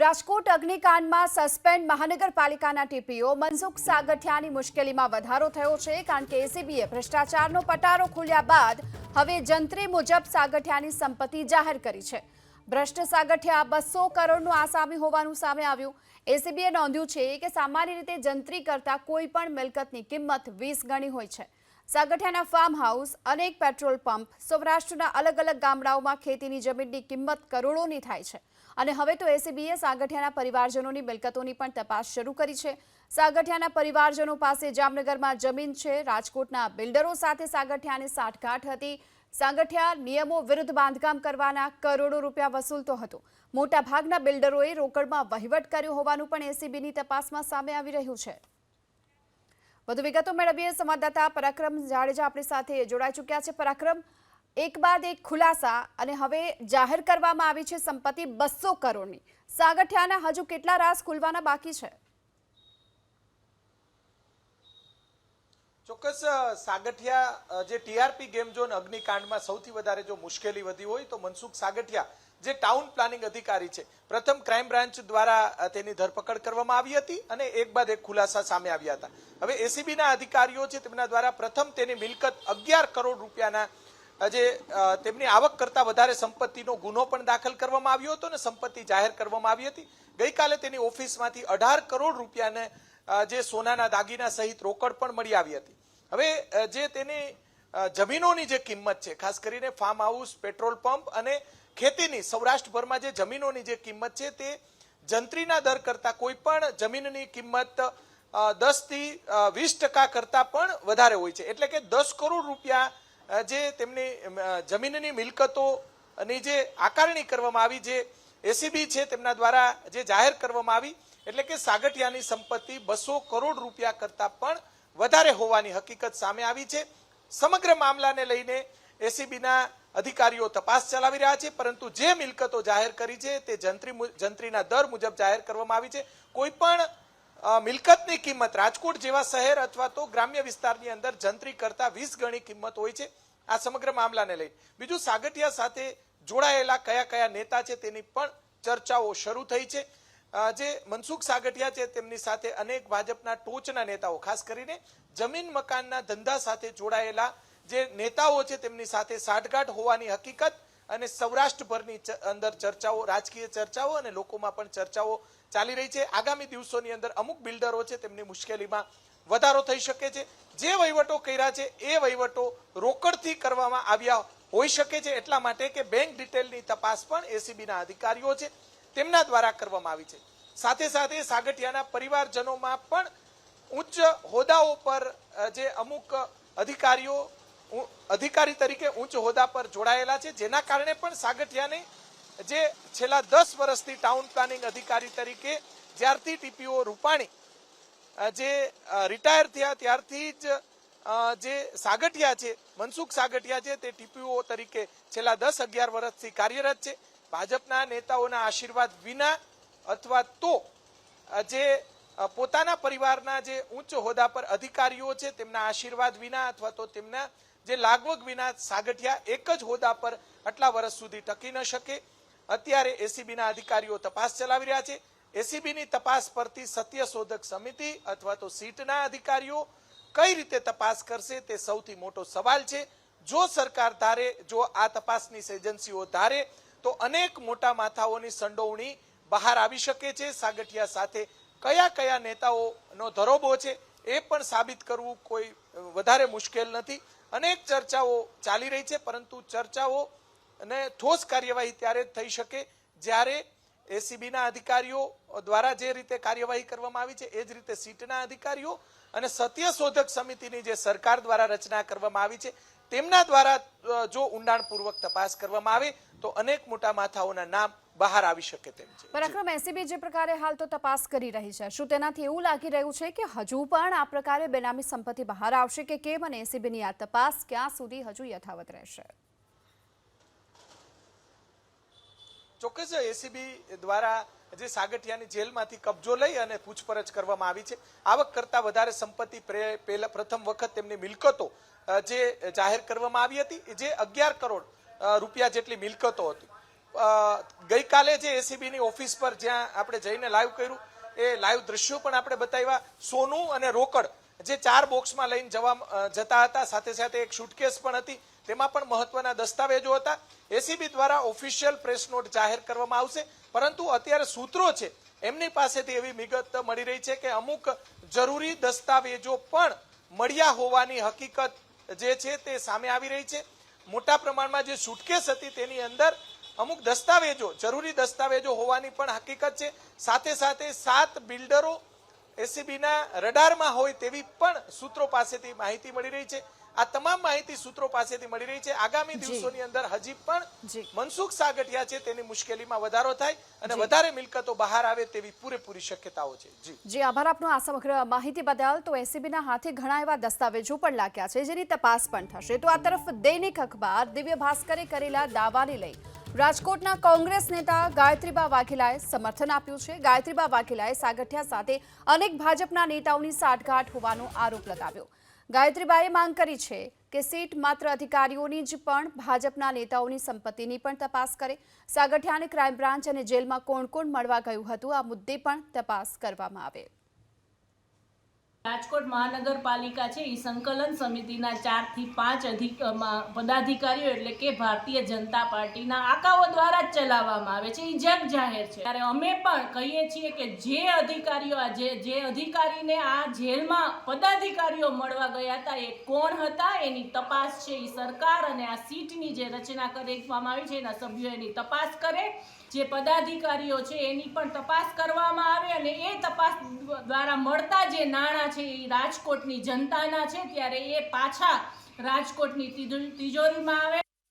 રાજકોટ અગ્નિકાંડમાં સસ્પેન્ડ મહાનગરપાલિકાના ટીપીઓ. મનસુખ સાગઠિયાની મુશ્કેલીમાં વધારો થયો છે, કારણ કે એસીબીએ ભ્રષ્ટાચારનો પટારો ખોલ્યા બાદ હવે જંત્રી મુજબ સાગઠિયાની સંપત્તિ જાહેર કરી છે. ભ્રષ્ટ સાગઠિયા બસો કરોડનું આસામી હોવાનું સામે આવ્યું. એસીબીએ નોંધ્યું છે કે સામાન્ય રીતે જંત્રી કરતાં કોઈ પણ મિલકતની કિંમત વીસ ગણી હોય છે. સાગઠિયાના ફાર્મ હાઉસ અનેક પેટ્રોલ પંપ સૌરાષ્ટ્રના અલગ અલગ ગામડાઓમાં ખેતીની જમીનની કિંમત કરોડોની થાય છે. અને હવે તો એસીબીએ સાગઠિયાના પરિવારજનોની મિલકતોની પણ તપાસ શરૂ કરી છે. સાગઠિયાના પરિવારજનો પાસે જામનગરમાં જમીન છે. રાજકોટના બિલ્ડરો સાથે સાગઠિયાની સાઠગાંઠ હતી. સાગઠિયા નિયમો વિરુદ્ધ બાંધકામ કરવાના કરોડો રૂપિયા વસૂલતો હતો. મોટાભાગના બિલ્ડરોએ રોકડમાં વહીવટ કર્યો હોવાનું પણ એસીબીની તપાસમાં સામે આવી રહ્યું છે. વધુ વિગતો મેળવીએ. સંવાદદાતા પરાક્રમ જાડેજા આપણી સાથે જોડાઈ ચૂક્યા છે. પરાક્રમ, એક બાદ એક ખુલાસા અને હવે જાહેર કરવામાં આવી છે સંપત્તિ બસો કરોડની. સાગઠિયાના હજુ કેટલા રાસ ખુલવાના બાકી છે? ચોક્કસ સાગઠિયા જે ટીઆરપી ગેમ ઝોન અગ્નિકાંડમાં સૌથી વધારે જો મુશ્કેલી વધી હોય તો મનસુખ સાગઠિયા જે ટાઉન પ્લાનિંગ અધિકારી છે. પ્રથમ ક્રાઇમ બ્રાન્ચ દ્વારા તેની ધરપકડ કરવામાં આવી હતી અને એક બાદ એક ખુલાસા સામે આવ્યા હતા. હવે એસીબીના અધિકારીઓ છે તેમના દ્વારા પ્રથમ તેની મિલકત અગિયાર કરોડ રૂપિયાના જે તેમની આવક કરતા વધારે સંપત્તિનો ગુનો પણ દાખલ કરવામાં આવ્યો હતો અને સંપત્તિ જાહેર કરવામાં આવી હતી. ગઈકાલે તેની ઓફિસમાંથી અઢાર કરોડ રૂપિયાને જે સોનાના દાગીના સહિત રોકડ પણ મળી આવી હતી. હવે જે તેની જમીનોની જે કિંમત છે, ખાસ કરીને ફાર્મ હાઉસ પેટ્રોલ પંપ અને ખેતીની સૌરાષ્ટ્રભરમાં જે જમીનોની જે કિંમત છે તે જંત્રીના દર કરતાં કોઈ પણ જમીનની કિંમત દસથી વીસ ટકા કરતાં પણ વધારે હોય છે. એટલે કે દસ કરોડ રૂપિયા જે તેમની જમીનની મિલકતોની જે આકારણી કરવામાં આવી, જે એસીબી છે તેમના દ્વારા જે જાહેર કરવામાં આવી, એટલે કે સાગઠિયાની સંપત્તિ બસો કરોડ રૂપિયા કરતાં પણ વધારે હોવાની હકીકત સામે આવી છે. સમગ્ર મામલાને લઈને એસીબીના અધિકારીઓ તપાસ ચલાવી રહ્યા છે, પરંતુ જે મિલકતો જાહેર કરી છે તે જંત્રી જંત્રીના દર મુજબ જાહેર કરવામાં આવી છે. કોઈ પણ મિલકતની કિંમત રાજકોટ જેવા શહેર અથવા તો ગ્રામ્ય વિસ્તારની અંદર જંત્રી કરતા વીસ ગણી કિંમત હોય છે. આ સમગ્ર મામલાને લઈ. બીજું, સાગઠિયા સાથે જોડાયેલા કયા કયા નેતા છે તેની પણ ચર્ચાઓ શરૂ થઈ છે. જે મનસુખ સાગઠિયા છે તેમની સાથે અનેક ભાજપના ટોચના નેતાઓ, ખાસ કરીને જમીન મકાનના ધંધા સાથે જોડાયેલા જે નેતાઓ છે તેમની સાથે સાઠગાંઠ હોવાની હકીકત અને સૌરાષ્ટ્રભરની અંદર ચર્ચાઓ, રાજકીય ચર્ચાઓ અને લોકોમાં પણ ચર્ચાઓ ચાલી રહી છે. આગામી દિવસોની અંદર અમુક બિલ્ડરો છે તેમની મુશ્કેલીમાં વધારો થઈ શકે છે. જે વહીવટો કર્યા છે એ વહીવટો રોકડથી કરવામાં આવ્યા હોઈ શકે છે. એટલા માટે કે બેંક ડિટેલની તપાસ પણ એસીબીના અધિકારીઓ છે તેમના દ્વારા કરવામાં આવી છે. સાથે સાથે સાગઠિયાના પરિવારજનોમાં પણ ઉચ્ચ હોદ્દાઓ પર જે અમુક અધિકારીઓ અધિકારી તરીકે ઉચ્ચ હોદ્દા પર જોડાયેલા છે, જેના કારણે પણ સાગઠિયાને જે છેલ્લા દસ વર્ષથી ટાઉન પ્લાનિંગ અધિકારી તરીકે જ્યારથી ટીપીઓ રૂપાણી જે રિટાયર થયા ત્યારથી જ જે સાગઠિયા છે, મનસુખ સાગઠિયા છે, તે ટીપીઓ તરીકે છેલ્લા દસ અગિયાર વર્ષથી કાર્યરત છે. ભાજપના નેતાઓના આશીર્વાદ વિના અથવા તો જે પોતાના પરિવારના જે ઉચ્ચ હોદ્દા પર અધિકારીઓ છે, તેમના આશીર્વાદ વિના અથવા તો તેમના જે લાગવગ વિના સાગઠિયા એક જ હોદ્દા પર આટલા વર્ષ સુધી ટકી ન શકે. અત્યારે એસીબીના અધિકારીઓ તપાસ ચલાવી રહ્યા છે. એસીબીની તપાસ પરથી સત્ય શોધક સમિતિ અથવા તો સીટના અધિકારીઓ કઈ રીતે તપાસ કરશે તે સૌથી મોટો સવાલ છે. જો સરકાર ધારે, જો આ તપાસની એજન્સીઓ ધારે, તો અનેક મોટા માથાઓની સંડોવણી બહાર આવી શકે છે. સાગઠિયા સાથે કયા કયા નેતાઓનો ધરોબો છે? એ પણ સાબિત કરવું કોઈ વધારે મુશ્કેલ નથી. અનેક ચર્ચાઓ ચાલી રહી છે, પરંતુ ચર્ચાઓ અને ઠોસ કાર્યવાહી ત્યારે જ થઈ શકે જ્યારે એસીબીના અધિકારીઓ દ્વારા જે રીતે કાર્યવાહી કરવામાં આવી છે, એ જ રીતે સીટના અધિકારીઓ અને સત્ય શોધક સમિતિની જે સરકાર દ્વારા રચના કરવામાં આવી છે, તેમના દ્વારા જો ઊંડાણપૂર્વક તપાસ કરવામાં આવે, તો અનેક મોટા માથાઓના નામ બહાર આવી શકે તેમ છે. પરાક્રમ એસીબી જે પ્રકારે હાલ તો તપાસ કરી રહી છે શું તેનાથી એવું લાગી રહ્યું છે કે હજુ પણ આ પ્રકારે બેનામી સંપત્તિ બહાર આવશે કે કેમ અને એસીબીની આ તપાસ ક્યાં સુધી હજુ યથાવત રહેશે? ચોક્કસ એસીબી દ્વારા જે સાગઠિયાની જેલમાંથી કબજો લઈ અને પૂછપરછ કરવામાં આવી છે. આવક કરતા વધારે સંપત્તિ પહેલા પ્રથમ વખત તેમની મિલકતો જે જાહેર કરવામાં આવી હતી જે અગિયાર કરોડ રૂપિયા જેટલી મિલકતો હતી. ગઈકાલે જે એસીબી ની ઓફિસ પર જ્યાં આપણે જઈને લાઈવ કર્યું, એ લાઈવ દ્રશ્યો પણ આપણે બતાવ્યા. સોનું અને રોકડ જે ચાર બોક્સમાં લઈને જવા જતા હતા, સાથે સાથે એક સુટકેસ પણ હતી. તેમાં પણ મહત્વના દસ્તાવેજો હતા. એસીબી દ્વારા ઓફિશિયલ પ્રેસ નોટ જાહેર કરવામાં આવશે. પરંતુ અત્યારે સૂત્રો છે, એમની પાસેથી એવી વિગત મળી રહી છે કે અમુક જરૂરી દસ્તાવેજો પણ મળ્યા હોવાની હકીકત જે છે તે સામે આવી રહી છે. મોટા પ્રમાણમાં જે સુટકેસ હતી તેની અંદર અમુક દસ્તાવેજો જરૂરી દસ્તાવેજો હોવાની પણ હકીકત છે. સાથે સાથે સાત બિલ્ડરો એસીબીના રડારમાં હોય તેવી પણ સૂત્રો પાસેથી માહિતી મળી રહી છે. આ તમામ માહિતી સૂત્રો પાસેથી મળી રહી છે. આગામી દિવસોની અંદર હજી પણ. મનસુખ સાગઠિયા છે તેની મુશ્કેલીમાં વધારો થાય અને વધારે મિલકતો બહાર આવે તેવી પૂરેપૂરી શક્યતાઓ છે. જી. જી આભાર આપનો આ સમગ્ર માહિતી બદલ. તો એસીબીના હાથે ઘણા એવા દસ્તાવેજો પણ લાગ્યા છે જેની તપાસ પણ થશે. તો આ તરફ દૈનિક અખબાર દિવ્ય ભાસ્કરે કરેલા દાવાને લઈ રાજકોટના કોંગ્રેસ નેતા ગાયત્રીબા વાઘેલાએ સમર્થન આપ્યું છે. ગાયત્રીબા વાઘેલાએ સાગઠિયા સાથે અનેક ભાજપના નેતાઓની સાઠગાંઠ હોવાનો આરોપ લગાવ્યો. ગાયત્રીબાએ માંગ કરી છે કે સીટ માત્ર અધિકારીઓની જ પણ ભાજપના નેતાઓની સંપત્તિની પણ તપાસ કરે. સાગઠિયાને ક્રાઇમ બ્રાન્ચ અને જેલમાં કોણ કોણ મળવા ગયું હતું, આ મુદ્દે પણ તપાસ કરવામાં આવે. રાજકોટ મહાનગરપાલિકા છે એ સંકલન સમિતિના ચારથી પાંચ અધિક પદાધિકારીઓ એટલે કે ભારતીય જનતા પાર્ટીના આકાઓ દ્વારા જ ચલાવવામાં આવે છે એ જગ જાહેર છે. ત્યારે અમે પણ કહીએ છીએ કે જે અધિકારીઓ આ જે જે અધિકારીને આ જેલમાં પદાધિકારીઓ મળવા ગયા હતા, એ કોણ હતા? એની તપાસ છે એ સરકાર અને આ સીટની જે રચના કરવામાં આવી છે, એના સભ્યો એની તપાસ કરે. જે પદાધિકારીઓ છે, એની પણ તપાસ કરવામાં આવે અને એ તપાસ દ્વારા મળતા જે નાણાં છે એ રાજકોટની જનતાના છે ત્યારે એ પાછા રાજકોટની તિજો- તિજોરીમાં આવે.